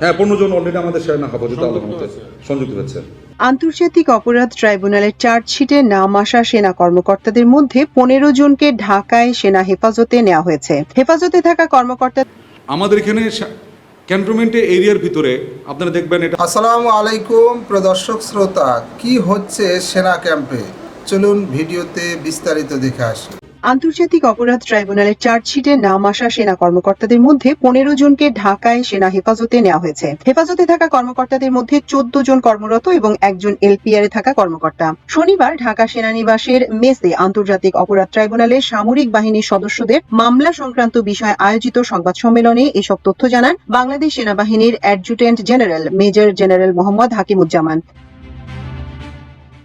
হ্যাঁ পনেরো জন অলরেডি আমাদের সেনা হেফাজতে আল্লাহ রহমতে সংযুক্ত হয়েছে। আন্তর্জাতিক অপরাধ ট্রাইব্যুনালের চার্জশিটে নাম আসা সেনা কর্মকর্তাদের মধ্যে পনেরো জনকে ঢাকায় সেনা হেফাজতে নেওয়া হয়েছে। হেফাজতে থাকা কর্মকর্তা আমাদের এখানে ক্যান্টনমেন্টে এরিয়ার ভিতরে আপনারা দেখবেন এটা আসসালামু আলাইকুম প্রদর্শক শ্রোতা কি হচ্ছে সেনা ক্যাম্পে? চলুন ভিডিওতে বিস্তারিত দেখে আসি। আন্তর্জাতিক অপরাধ ট্রাইব্যুনালের চার্জশিটে নাম আসা সেনা কর্মকর্তাদের মধ্যে পনেরো জনকে ঢাকায় সেনা হেফাজতে নেওয়া হয়েছে। হেফাজতে থাকা কর্মকর্তাদের মধ্যে চোদ্দ জন কর্মরত এবং একজন এলপিআর এ থাকা কর্মকর্তা। শনিবার ঢাকা সেনানিবাসের মেসে আন্তর্জাতিক অপরাধ ট্রাইব্যুনালের সামরিক বাহিনীর সদস্যদের মামলা সংক্রান্ত বিষয়ে আয়োজিত সংবাদ সম্মেলনে এসব তথ্য জানান বাংলাদেশ সেনাবাহিনীর adjutant general major general Mohammad Hakimuzzaman.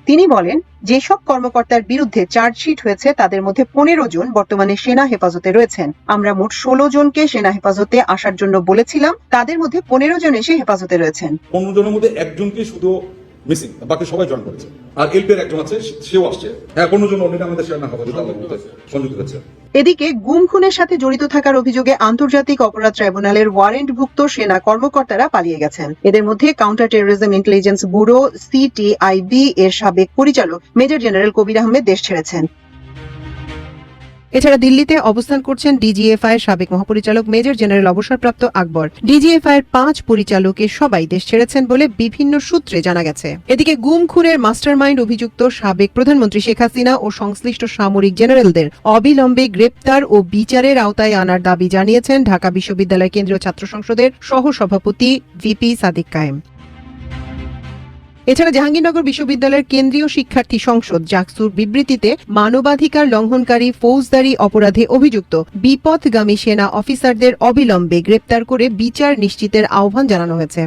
তিনি বলেন, যেসব কর্মকর্তার বিরুদ্ধে চার্জশিট হয়েছে, তাদের মধ্যে পনেরো জন বর্তমানে সেনা হেফাজতে রয়েছেন। আমরা মোট ষোলো জনকে সেনা হেফাজতে আসার জন্য বলেছিলাম, তাদের মধ্যে পনেরো জন এসে হেফাজতে রয়েছেন। পনেরো জনের মধ্যে একজনকে শুধু মিসিং, বাকি সবাই জয়েন করেছে। আর এলপিআর একজন আছে সেও আসছে। হ্যাঁ পনেরো জন অলরেডি আমাদের শেয়ার না হবে সংযুক্ত হচ্ছে এদিকে গুম খুনের সাথে জড়িত থাকার অভিযোগে আন্তর্জাতিক অপরাধ ট্রাইব্যুনালের ওয়ারেন্টভুক্ত সেনা কর্মকর্তারা পালিয়ে গেছেন। এদের মধ্যে counter terrorism intelligence bureau CTIB এর সাবেক পরিচালক মেজর জেনারেল কবির আহমেদ দেশ ছেড়েছেন। এছাড়া দিল্লিতে অবস্থান করছেন ডিজিএফআই এর সাবেক মহাপরিচালক মেজর জেনারেল অবসরপ্রাপ্ত আকবর। ডিজিএফআই এর পাঁচ পরিচালকের সবাই দেশ ছেড়েছেন বলে বিভিন্ন সূত্রে জানা গেছে। এদিকে গুম খুনের মাস্টারমাইন্ড অভিযুক্ত সাবেক প্রধানমন্ত্রী শেখ হাসিনা ও সংশ্লিষ্ট সামরিক জেনারেলদের অবিলম্বে গ্রেপ্তার ও বিচারের আওতায় আনার দাবি জানিয়েছেন ঢাকা বিশ্ববিদ্যালয় কেন্দ্রীয় ছাত্র সংসদের সহ সভাপতি ভিপি সাদিক কায়েম। এছাড়া জাহাঙ্গীরনগর বিশ্ববিদ্যালয়ের কেন্দ্রীয় শিক্ষার্থী সংসদ, জাকসুর বিবৃতিতে মানবাধিকার লঙ্ঘনকারী ফৌজদারি অপরাধে অভিযুক্ত বিপথগামী সেনা অফিসারদের অবিলম্বে গ্রেপ্তার করে বিচার নিশ্চিতের আহ্বান জানানো হয়েছে।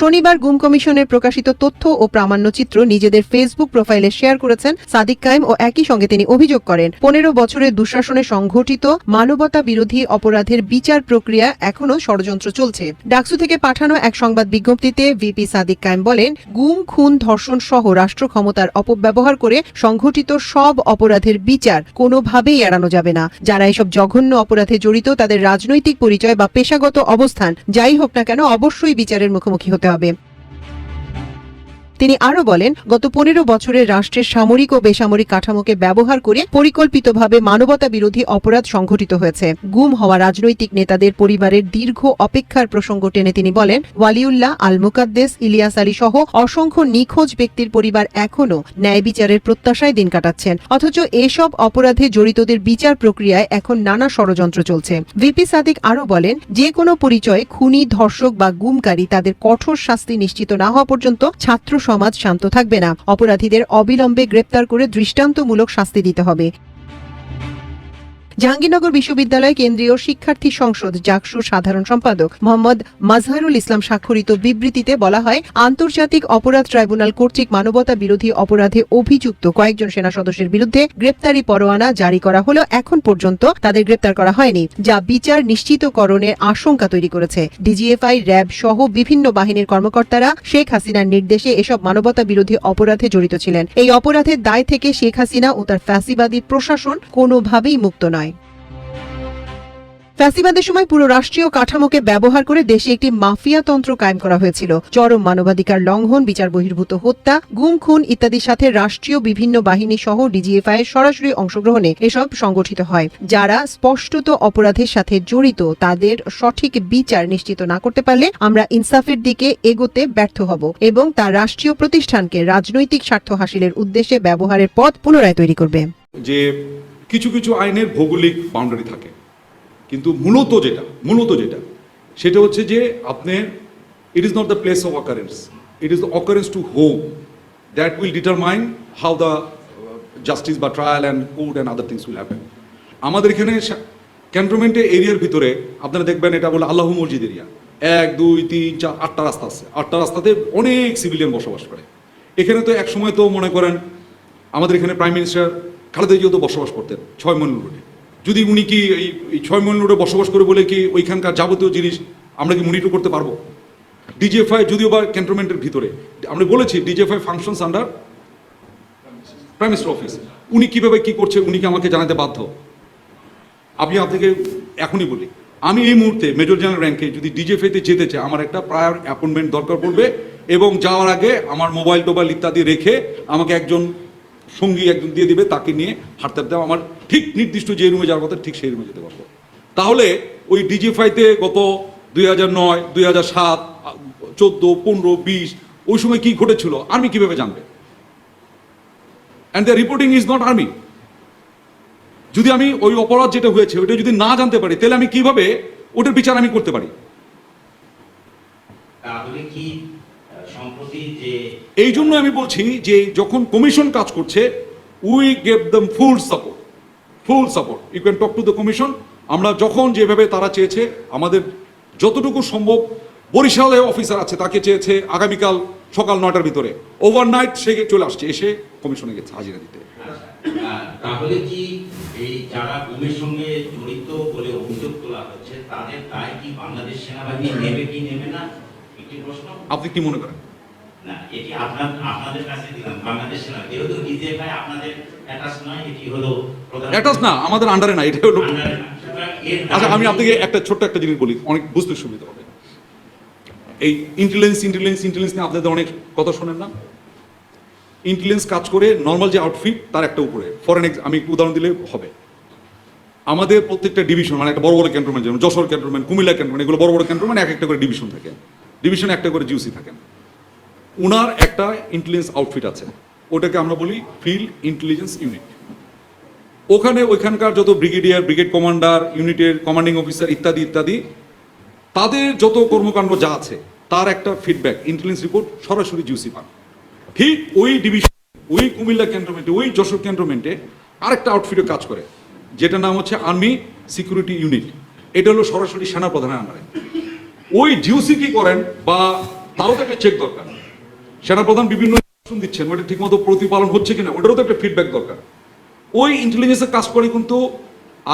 শনিবার গুম কমিশনের প্রকাশিত তথ্য ও প্রামাণ্যচিত্র নিজেদের ফেসবুক প্রোফাইলে শেয়ার করেছেন সাদিক কায়েম ও একই সঙ্গে তিনি অভিযোগ করেন, পনেরো বছরের দুঃশাসনে সংঘটিত মানবতা বিরোধী অপরাধের বিচার প্রক্রিয়া এখনও ষড়যন্ত্র চলছে। ডাকসু থেকে পাঠানো এক সংবাদ বিজ্ঞপ্তিতে ভিপি সাদিক কায়েম বলেন, গুম, খুন, ধর্ষণ সহ রাষ্ট্র ক্ষমতার অপব্যবহার করে সংঘটিত সব অপরাধের বিচার কোনোভাবেই এড়ানো যাবে না। যারা এসব জঘন্য অপরাধে জড়িত তাদের রাজনৈতিক পরিচয় বা পেশাগত অবস্থান, যাই হোক না কেন, অবশ্যই বিচারের মুখোমুখি হতে হবে। তিনি আরও বলেন, গত পনেরো বছরে রাষ্ট্রের সামরিক ও বেসামরিক কাঠামোকে ব্যবহার করে পরিকল্পিতভাবে মানবতা বিরোধী অপরাধ সংঘটিত হয়েছে। গুম হওয়া রাজনৈতিক নেতাদের পরিবারের দীর্ঘ অপেক্ষার প্রসঙ্গ টেনে তিনি বলেন, ওয়ালিউল্লাহ আল মুকাদ্দেস ইলিয়াস আলী সহ অসংখ্য নিখোঁজ ব্যক্তির পরিবার এখনও ন্যায় বিচারের প্রত্যাশায় দিন কাটাচ্ছেন। অথচ এসব অপরাধে জড়িতদের বিচার প্রক্রিয়ায় এখন নানা ষড়যন্ত্র চলছে। ভিপি সাদিক আরও বলেন, যে কোনো পরিচয়ে খুনি, ধর্ষক বা গুমকারী তাদের কঠোর শাস্তি নিশ্চিত না হওয়া পর্যন্ত ছাত্র সমাজ শান্ত থাকবে না। অপরাধীদের অবিলম্বে গ্রেপ্তার করে দৃষ্টান্তমূলক শাস্তি দিতে হবে। জাহাঙ্গীরনগর বিশ্ববিদ্যালয় কেন্দ্রীয় শিক্ষার্থী সংসদ জাকসুর সাধারণ সম্পাদক মোহাম্মদ মাজহারুল ইসলাম স্বাক্ষরিত বিবৃতিতে বলা হয়, আন্তর্জাতিক অপরাধ ট্রাইব্যুনাল কর্তৃক মানবতা বিরোধী অপরাধে অভিযুক্ত কয়েকজন সেনা সদস্যের বিরুদ্ধে গ্রেপ্তারি পরোয়ানা জারি করা হলেও এখন পর্যন্ত তাদের গ্রেপ্তার করা হয়নি, যা বিচার নিশ্চিতকরণের আশঙ্কা তৈরি করেছে। ডিজিএফআই, র্যাব সহ বিভিন্ন বাহিনীর কর্মকর্তারা শেখ হাসিনার নির্দেশে এসব মানবতা বিরোধী অপরাধে জড়িত ছিলেন। এই অপরাধের দায় থেকে শেখ হাসিনা ও তার ফ্যাসিবাদী প্রশাসন কোনোভাবেই মুক্ত নয়। ফ্যাসিবাদের সময় পুরো রাষ্ট্রীয় কাঠামোকে ব্যবহার করে দেশে একটি মাফিয়া তন্ত্র কায়েম করা হয়েছিল। চরম মানবাধিকার লঙ্ঘন, বিচার বহির্ভূত হত্যা, গুম, খুন ইত্যাদির সাথে রাষ্ট্রীয় বিভিন্ন বাহিনী সহ ডিজিএফআই এর সরাসরি অংশগ্রহণে এসব সংগঠিত হয়। যারা স্পষ্টত অপরাধের সাথে জড়িত, তাদের সঠিক বিচার নিশ্চিত না করতে পারলে আমরা ইনসাফের দিকে এগোতে ব্যর্থ হব এবং তা রাষ্ট্রীয় প্রতিষ্ঠানকে রাজনৈতিক স্বার্থ হাসিলের উদ্দেশ্যে ব্যবহারের পথ পুনরায় তৈরি করবে। যে কিছু কিছু আইনের ভৌগোলিক বাউন্ডারি থাকে। কিন্তু মূলত যেটা মূলত যেটা, সেটা হচ্ছে যে আপনি it is not the place of occurrence it is the occurrence to whom that will determine how the justice বা trial and court and other things will happen আমাদের এখানে ক্যান্টনমেন্টে এরিয়ার ভিতরে আপনারা দেখবেন এটা বলে আল্লাহ মসজিদ এরিয়া এক, দুই, তিন, চার, আটটা রাস্তা আছে। আটটা রাস্তাতে অনেক সিভিলিয়ান বসবাস করে। এখানে তো এক সময় তো মনে করেন আমাদের এখানে প্রাইম মিনিস্টার খালেদা জিয়াও তো বসবাস করতেন, ছয় মন রোডে। যদি উনি কি এই ছয় মন রোডে বসবাস করে বলে কি ওইখানকার যাবতীয় জিনিস আমরা কি মনিটর করতে পারব? ডিজিএফআই যদিও বা ক্যান্টনমেন্টের ভিতরে। আমরা বলেছি DGFI functions under prime minister office উনি কীভাবে কি করছে উনি কি আমাকে জানাতে বাধ্য? আমি আপনাকে এখনই বলি, আমি এই মুহূর্তে মেজর জেনারেল র্যাঙ্কে যদি ডিজেফেতে যেতে চাই, আমার একটা প্রায়র অ্যাপয়েন্টমেন্ট দরকার পড়বে এবং যাওয়ার আগে আমার মোবাইল টোবাইল ইত্যাদি রেখে আমাকে একজন সঙ্গী একজন দিয়ে দিবে, তাকে নিয়ে হাঁটতে হাঁটতে আমার ঠিক নির্দিষ্ট যে রুমে যাওয়ার কথা ঠিক সেই রুমে যেতে পারব। তাহলে ওই ডিজিফাইতে গত দুই হাজার নয়, দুই হাজার সাত, চোদ্দ, পনেরো, বিশ, ওই সময় কি ঘটেছিল? আর্মি কীভাবে জানবে? And the reporting is not army যদি আমি ওই অপরাধ যেটা হয়েছে ওটা যদি না জানতে পারি, তাহলে আমি কীভাবে ওটার বিচার আমি করতে পারি? কি এই জন্য আমি বলছি যে যখন কমিশন কাজ করছে we gave them full support full support you can talk to the commission আমরা যখন যেভাবে তারা চেয়েছে আমাদের যতটুকু সম্ভব বরিশালে অফিসার আছে তাকে চেয়েছে আগামীকাল সকাল নয়টার ভিতরে। ওভারনাইট সে চলে আসছে এসে কমিশনে গেছে হাজিরা দিতে। তাহলে কি এই যারা গুমের সঙ্গে জড়িত বলে অভিযোগ তোলা হচ্ছে তাদের দায় কি বাংলাদেশ সেনাবাহিনী নেবে কি নেবে না? একটি প্রশ্ন। আপনি কি মনে করেন? না এটি আপনার আপনাদের কাছে দিলাম। বাংলাদেশ সেনা যেহেতু ডিজিএফআই আপনাদের অ্যাটাচ নয় এটি হলো অ্যাটাচ না আমাদের আন্ডারে না এটা হলো না। আচ্ছা আমি আপনাকে একটা ছোট্ট একটা জিনিস বলি অনেক বুঝতে সুবিধা হবে। এই ইন্টেলিজেন্স ইন্টেলিজেন্স ইন্টেলিজেন্স নিয়ে আপনাদের অনেক কথা শোনেন না। ইন্টেলিজেন্স কাজ করে নর্মাল যে আউটফিট তার একটা উপরে। ফরেন আমি উদাহরণ দিলে হবে। আমাদের প্রত্যেকটা ডিভিশন মানে একটা বড় বড় ক্যান্টনমেন্ট যেমন যশোর ক্যান্টনমেন্ট কুমিল্লা ক্যান্টনমেন্ট এগুলো বড় বড় ক্যান্টনমেন্ট এক একটা করে ডিভিশন থাকে। ডিভিশনে একটা করে জিউসি থাকেন উনার একটা ইন্টেলিজেন্স আউটফিট আছে। ওটাকে আমরা বলি ফিল্ড ইন্টেলিজেন্স ইউনিট ওখানে ওইখানকার যত ব্রিগেডিয়ার ব্রিগেড কমান্ডার ইউনিটের কমান্ডিং অফিসার ইত্যাদি ইত্যাদি, তাদের যত কর্মকাণ্ড যা আছে, তার একটা ফিডব্যাক ইন্টেলিজেন্স রিপোর্ট সরাসরি জিউসি পান। ঠিক ওই ডিভিশন ওই কুমিল্লা ক্যান্টনমেন্টে ওই যশোর ক্যান্টনমেন্টে আরেকটা আউটফিটে কাজ করে, যেটার নাম হচ্ছে আর্মি সিকিউরিটি ইউনিট এটা হলো সরাসরি সেনা প্রধানের আন্ডারে। ওই জিউসি কি করেন বা তারও তো একটা চেক দরকার। সেনাপ্রধান বিভিন্ন ইনস্ট্রাকশন দিচ্ছেন, ওটা ঠিকমতো প্রতিপালন হচ্ছে কিনা, ওটারও তো একটা ফিডব্যাক দরকার। ওই ইন্টেলিজেন্সের কাজ করে কিন্তু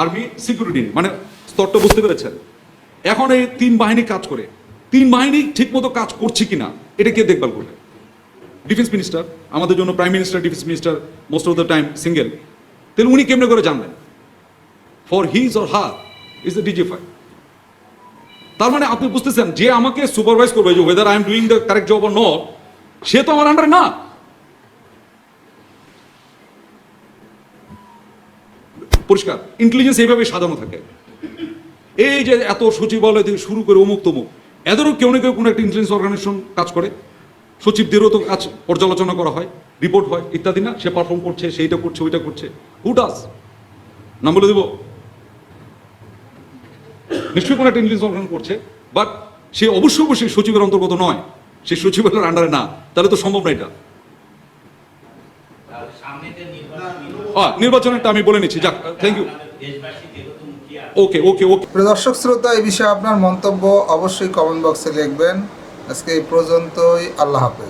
আর্মি সিকিউরিটি মানে স্তরটা বুঝতে পেরেছেন? এখন এই তিন বাহিনী কাজ করে, তিন বাহিনী ঠিকমতো কাজ করছে কিনা, এটা কে দেখভাল করবে? ডিফেন্স মিনিস্টার আমাদের জন্য prime minister defence minister most of the time single তাহলে উনি কেমনে করে জানলেন for his or her is the DGFI তার মানে আপনি বুঝতেছেন, যে আমাকে সুপারভাইজ করবে, যে whether I am doing the correct job or not সে তো আমার আন্ডারে না। পরিষ্কার ইন্টেলিজেন্স এইভাবে সাজানো থাকে। এই যে এত সচিবালয় থেকে শুরু করে অমুক তমুক, এদেরও কেউ না কেউ কোনো একটা ইন্টেলিজেন্স অর্গানাইজেশন কাজ করে। সচিবদেরও তো কাজ পর্যালোচনা করা হয় রিপোর্ট হয়, ইত্যাদি না। সে পারফর্ম করছে, সেইটা করছে, ওইটা করছে। হু ডাস নাম বলে দেবো। নিশ্চয়ই কোনো একটা ইন্টেলিজেন্স অর্গান করছে বাট সে অবশ্যই অবশ্যই সচিবের অন্তর্গত নয়। সে সচিবালয়ের আন্ডারে না। তাহলে তো সম্ভব না এটা। তাহলে সামনে যে নির্বাচন আহ, নির্বাচনেরটা আমি বলে নিচ্ছি। যাক থ্যাংক ইউ ওকে ওকে ওকে প্রিয় দর্শক শ্রোতা এই বিষয়ে আপনার মন্তব্য অবশ্যই কমেন্ট বক্সে লিখবেন। আজকে এই পর্যন্তই আল্লাহ হাফেজ।